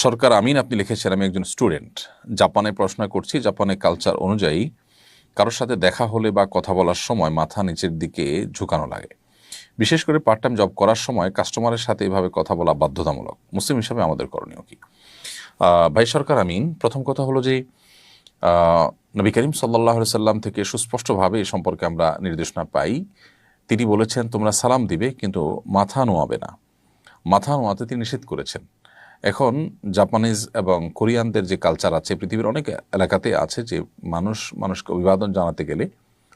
সরকার আমিন, আপনি লিখেছেন, আমি একজন স্টুডেন্ট। জাপানে পড়াশোনা করছি জাপানে কালচার অনুযায়ী কারোর সাথে দেখা হলে বা কথা বলার সময় মাথা নিচের দিকে ঝুঁকানো লাগে। বিশেষ করে পার্ট টাইম জব করার সময় কাস্টমারের সাথে এভাবে কথা বলা বাধ্যতামূলক। মুসলিম হিসাবে আমাদের করণীয় কি? ভাই সরকার আমিন, প্রথম কথা হলো যে নবী করিম সাল্লাহ সাল্লাম থেকে সুস্পষ্টভাবে এ সম্পর্কে আমরা নির্দেশনা পাই। তিনি বলেছেন, তোমরা সালাম দিবে, কিন্তু মাথা নোয়াবে না। মাথা নোয়াতে তিনি নিষেধ করেছেন। এখন জাপানিজ এবং কোরিয়ানদের যে কালচার আছে, পৃথিবীর অনেক এলাকাতে আছে যে মানুষ, মানুষকে অভিবাদন জানাতে গেলে,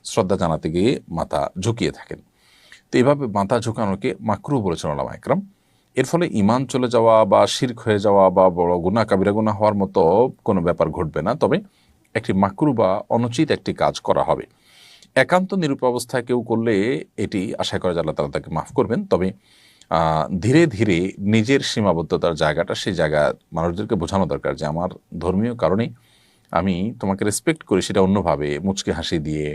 শ্রদ্ধা জানাতে গিয়ে মাথা ঝুঁকিয়ে থাকেন। তো এইভাবে মাথা ঝুঁকানোকে মাকরু বলেছেন ওলামা একরাম এর ফলে ইমান চলে যাওয়া বা শির্ক হয়ে যাওয়া বা বড় গুণা কাবিরা গুণা হওয়ার মতো কোনো ব্যাপার ঘটবে না। তবে একটি মাকরু বা অনুচিত একটি কাজ করা হবে। একান্ত নিরূপ অবস্থায় কেউ করলে এটি আশা করা যায় আল্লাহ তাকে মাফ করবেন। তবে ধীরে ধীরে নিজের সীমাবদ্ধতার জায়গাটা, সেই জায়গা মানুষদেরকে বোঝানো দরকার যে আমার ধর্মীয় কারণে আমি তোমাকে রেসপেক্ট করি, সেটা অন্যভাবে মুচকে হাসি দিয়ে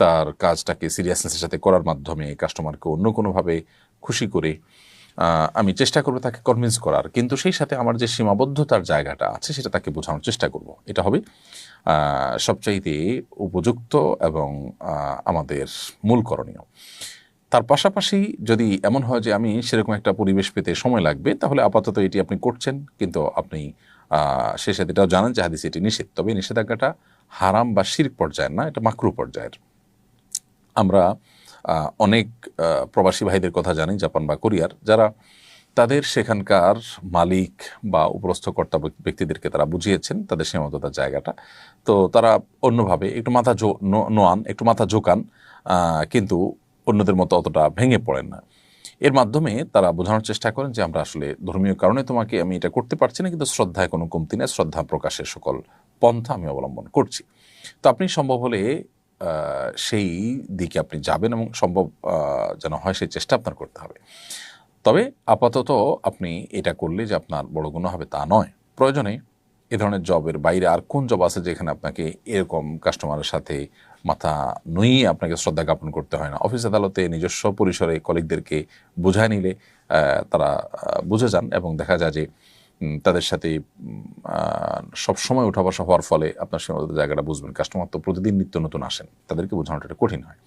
তার কাজটাকে সিরিয়াসনেসের সাথে করার মাধ্যমে কাস্টমারকে অন্য কোনোভাবে খুশি করে আমি চেষ্টা করব তাকে কনভিন্স করার। কিন্তু সেই সাথে আমার যে সীমাবদ্ধতার জায়গাটা আছে, সেটা তাকে বোঝানোর চেষ্টা করব। এটা হবে সবচাইতে উপযুক্ত এবং আমাদের মূল করণীয়। তার পাশাপাশি যদি এমন হয় যে আমি সেরকম একটা পরিবেশ পেতে সময় লাগবে, তাহলে আপাতত এটি আপনি করছেন, কিন্তু আপনি সে সাথে এটাও জানেন যে হাদিস এটি নিষেধ। তবে নিষেধাজ্ঞাটা হারাম বা শির পর্যায়ের না, এটা মাকরু পর্যায়ের। আমরা অনেক প্রবাসী ভাইদের কথা জানি, জাপান বা কোরিয়ার, যারা তাদের সেখানকার মালিক বা উপরস্থ কর্তা ব্যক্তিদেরকে তারা বুঝিয়েছেন তাদের সীমাবদ্ধতার জায়গাটা। তো তারা অন্যভাবে একটু মাথা নোয়ান, একটু মাথা ঝোকান কিন্তু অন্যদের মতো অতটা ভেঙে পড়েন না। এর মাধ্যমে তারা বোঝানোর চেষ্টা করেন যে আমরা আসলে ধর্মীয় কারণে তোমাকে আমি এটা করতে পারছি না, কিন্তু শ্রদ্ধায় কোনো কমতি নেই, শ্রদ্ধা প্রকাশের সকল পন্থা আমি অবলম্বন করছি। তো আপনি সম্ভব হলে সেই দিকে আপনি যাবেন এবং সম্ভব যেন হয় সেই চেষ্টা আপনার করতে হবে। তবে আপাতত আপনি এটা করলে যে আপনার বড় গুণ হবে তা নয়। প্রয়োজনে এ ধরনের জবের বাইরে আর কোন জব আছে যেখানে আপনাকে এরকম কাস্টমারের সাথে মাথা নুইয়ে আপনাকে শ্রদ্ধা জ্ঞাপন করতে হয় না। অফিস আদালতে নিজস্ব পরিসরে কলিগদেরকে বোঝায় নিলে তারা বুঝে যান এবং দেখা যায় যে তাদের সাথে সবসময় উঠা বসা হওয়ার ফলে আপনার সীমাবদ্ধ জায়গাটা বুঝবেন। কাস্টমার তো প্রতিদিন নিত্য নতুন আসেন, তাদেরকে বোঝানোটা কঠিন হয়।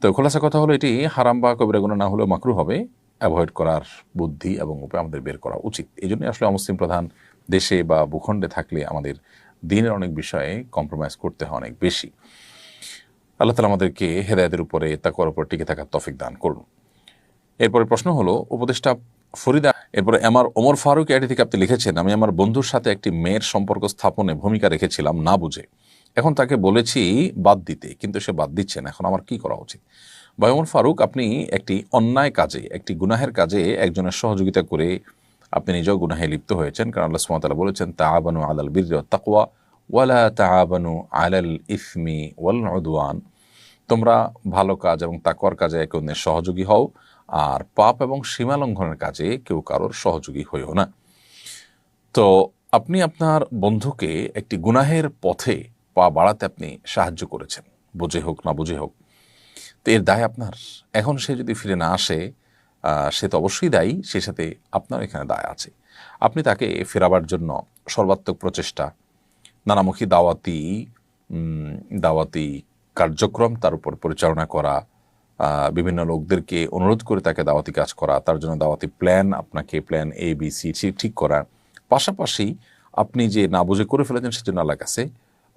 তো খোলাসা কথা হলো এটি, হারাম বা কবিরা গুণা না হলেও মাকরু হবে। অ্যাভয়েড করার বুদ্ধি এবং উপায় আমাদের বের করা উচিত। এই জন্যই আসলে অমুসলিম প্রধান দেশে বা ভূখণ্ডে থাকলে আমাদের দিনের অনেক বিষয়ে কম্প্রোমাইজ করতে হয় অনেক বেশি। আল্লাহ তালা আমাদেরকে হেদায়তের উপরে তাকওয়ার উপর টিকে থাকার তফিক দান করুন। এরপরে প্রশ্ন হলো, উপদেষ্টা ফরিদা, এরপরে আমার ওমর ফারুক এটি থেকে আপনি লিখেছেন, আমি আমার বন্ধুর সাথে একটি মেয়ের সম্পর্ক স্থাপনে ভূমিকা রেখেছিলাম না বুঝে। এখন তাকে বলেছি বাদ দিতে, কিন্তু সে বাদ দিচ্ছে না, এখন আমার কি করা উচিত? ভাই ওমর ফারুক, আপনি একটি অন্যায় কাজে, একটি গুনাহের কাজে একজনের সহযোগিতা করে আপনি নিজেও গুনাহে লিপ্ত হয়েছেন, কারণ আল্লাহ সুমতালা বলেছেন, তাআবানু আলাল বীর তাকওয়া। ওয়ালা তাআবানু আলাল ইসমি ওয়াল উদওয়ান তোমরা ভালো কাজ এবং তাকওয়ার কাজে একে অন্যের সহযোগী হও, আর পাপ এবং সীমা লঙ্ঘনের কাজে কেউ কারোর সহযোগী হইও না। তো আপনি আপনার বন্ধুকে একটি গুনাহের পথে পা বাড়াতে আপনি সাহায্য করেছেন, বুঝে হোক, না বুঝে হোক। তো এর দায় আপনার। এখন সে যদি ফিরে না আসে সে তো অবশ্যই দায়ী, সে সাথে আপনার এখানে দায় আছে। আপনি তাকে ফেরাবার জন্য সর্বাত্মক প্রচেষ্টা নানামুখী দাওয়াতি দাওয়াতি কার্যক্রম তার উপর পরিচালনা করা বিভিন্ন লোকদেরকে অনুরোধ করে তাকে দাওয়াতি কাজ করা, তার জন্য দাওয়াতি প্ল্যান আপনাকে plan A B C C ঠিক করা। পাশাপাশি আপনি যে না বুঝে করে ফেলেছেন সেজন্য আল্লাহ কাছে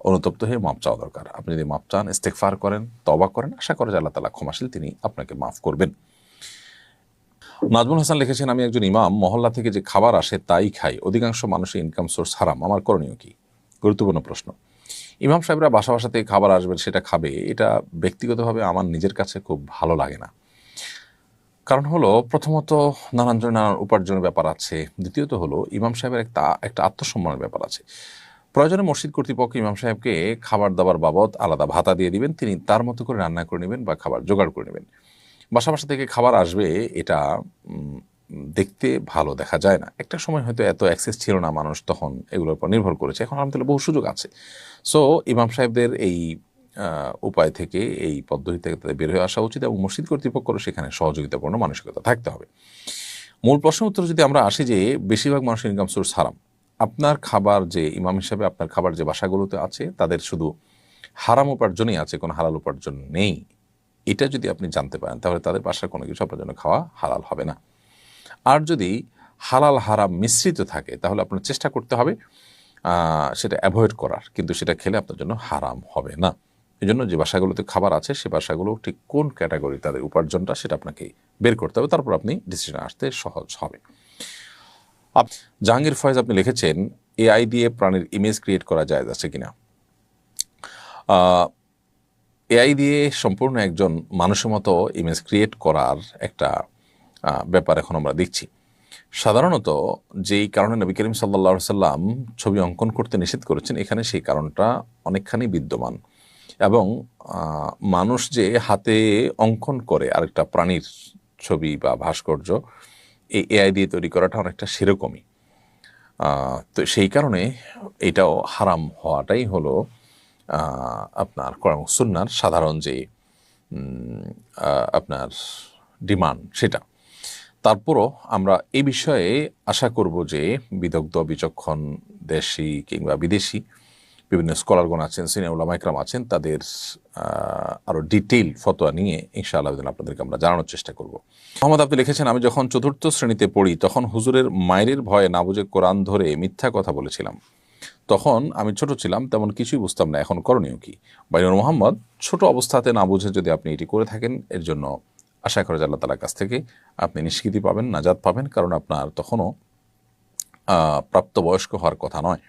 অনুতপ্ত হয়ে মাপ চাওয়া দরকার। আপনি যদি মাপ চান ইস্তেকফার করেন তবা করেন, আশা করে যে আল্লাহ তালা ক্ষমাশীল তিনি আপনাকে মাফ করবেন। নাজমুল হাসান লিখেছেন, আমি একজন ইমাম, মহল্লা থেকে যে খাবার আসে তাই খাই। অধিকাংশ মানুষের ইনকাম সোর্স হারাম। আমার করণীয় কি? গুরুত্বপূর্ণ প্রশ্ন। ইমাম সাহেবরা বাসা বাসা থেকে খাবার আসবেন, সেটা খাবে, এটা ব্যক্তিগতভাবে আমার নিজের কাছে খুব ভালো লাগে না। কারণ হলো, প্রথমত নানান জনের নানান উপার্জনের ব্যাপার আছে। দ্বিতীয়ত হলো, ইমাম সাহেবের একটা একটা আত্মসম্মানের ব্যাপার আছে। প্রয়োজনে মসজিদ কর্তৃপক্ষ ইমাম সাহেবকে খাবার দাবার বাবদ আলাদা ভাতা দিয়ে দিবেন, তিনি তার মতো করে রান্না করে নেবেন বা খাবার জোগাড় করে নেবেন। বাসা বাসা থেকে খাবার আসবে, এটা দেখতে ভালো দেখা যায় না। একটা সময় হয়তো এত অ্যাক্সেস ছিল না মানুষ তখন এগুলোর উপর নির্ভর করেছে। এখন আলহামদুলিল্লাহ বহু সুযোগ আছে। সো ইমাম সাহেবদের এই উপায় থেকে, এই পদ্ধতি থেকে তাদের বের হয়ে আসা উচিত এবং মসজিদ কর্তৃপক্ষেরও সেখানে সহযোগিতাপূর্ণ মানসিকতা থাকতে হবে। মূল প্রশ্ন উত্তর যদি আমরা আসি যে, বেশিরভাগ মানুষের ইনকাম সোর্স হারাম। আপনার খাবার যে, ইমাম হিসাবে আপনার খাবার যে বাসাগুলোতে আছে, তাদের শুধু হারাম উপার্জনই আছে, কোনো হালাল উপার্জন নেই। এটা যদি আপনি জানতে পারেন, তাহলে তাদের বাসার কোনো কিছু আপনার জন্য খাওয়া হালাল হবে না। আর যদি হালাল হারাম মিশ্রিত থাকে, তাহলে আপনার চেষ্টা করতে হবে সেটা অ্যাভয়েড করার। কিন্তু সেটা খেলে আপনার জন্য হারাম হবে না। এই জন্য যে বাসাগুলোতে খাবার আছে, সে বাসাগুলো ঠিক কোন ক্যাটাগরি তাদের উপার্জনটা সেটা আপনাকে বের করতে হবে। তারপর আপনি ডিসিশন আসতে সহজ হবে। আপ- জাহাঙ্গীর ফয়েজ আপনি লিখেছেন, এআই দিয়ে প্রাণীর ইমেজ ক্রিয়েট করা যায় আছে কিনা? এআই দিয়ে সম্পূর্ণ একজন মানুষের মতো ইমেজ ক্রিয়েট করার একটা ব্যাপার এখন আমরা দেখছি। সাধারণত যেই কারণে নবী করিম সাল্লা সাল্লাম ছবি অঙ্কন করতে নিষেধ করেছেন, এখানে সেই কারণটা অনেকখানি বিদ্যমান। এবং মানুষ যে হাতে অঙ্কন করে আরেকটা প্রাণীর ছবি বা ভাস্কর্য, এই এআই দিয়ে তৈরি করাটা অনেকটা সেরকমই। তো সেই কারণে এটাও হারাম হওয়াটাই হলো আপনার কোরআন সুন্নার সাধারণ যে আপনার ডিমান্ড সেটা। তারপরও আমরা এই বিষয়ে আশা করব যে বিদগ্ধ, বিচক্ষণ দেশি কিংবা বিদেশি বিভিন্ন স্কলারগণ আছেন, সিনিয়র মাইক্রাম আছেন, তাদের আরও আরও ডিটেইল ফতোয়া নিয়ে ইনশাআল্লাহ আপনাদেরকে আমরা জানানোর চেষ্টা করব। মোহাম্মদ আপনি লিখেছেন, আমি যখন চতুর্থ শ্রেণীতে পড়ি, তখন হুজুরের মায়ের ভয়ে না বুঝে কোরআন ধরে মিথ্যা কথা বলেছিলাম। তখন আমি ছোট ছিলাম, তেমন কিছুই বুঝতাম না, এখন করণীয় কি? বাইনুর মোহাম্মদ, ছোট অবস্থাতে না বুঝে যদি আপনি এটি করে থাকেন, এর জন্য আশা করে আল্লাহ তালার কাছ থেকে আপনি নিষ্কৃতি পাবেন নাজাদ পাবেন, কারণ আপনার তখনও প্রাপ্তবয়স্ক হওয়ার কথা নয়।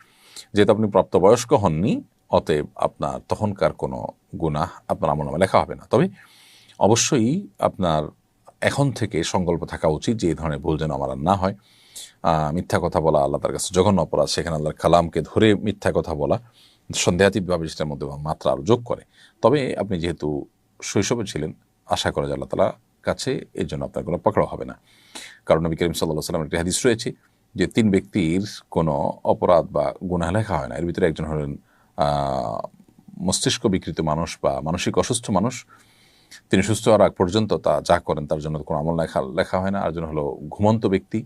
যেহেতু আপনি প্রাপ্তবয়স্ক হননি, অতএব আপনার তখনকার কোনো গুনাহ আপনার আমল নামে লেখা হবে না। তবে অবশ্যই আপনার এখন থেকে সংকল্প থাকা উচিত যে এই ধরনের ভুল যেন আমার আর না হয়। মিথ্যা কথা বলা, আল্লাহ তার কাছে জঘন্য অপরাধ, সেখানে আল্লাহর কালামকে ধরে মিথ্যা কথা বলা, সন্দেহাতীতভাবে সেটার মধ্যে মাত্রা আরও যোগ করে। তবে আপনি যেহেতু শৈশবে ছিলেন আশা করা যায় আল্লাহ তালা কাছে এর জন্য আপনার কোনো পাকড়াও হবে না। কারণ নবী করিম সাল্লাহ সাল্লামের একটি হাদিস রয়েছে যে তিন ব্যক্তির কোনো অপরাধ বা গুণা লেখা হয় না। এর ভিতরে একজন হলেন মস্তিষ্ক বিকৃত মানুষ বা মানসিক অসুস্থ মানুষ। তিনি সুস্থ হওয়ার আগ পর্যন্ত তা যা করেন তার জন্য কোনো আমল লেখা লেখা হয় না। আর জন্য হলো ঘুমন্ত ব্যক্তি।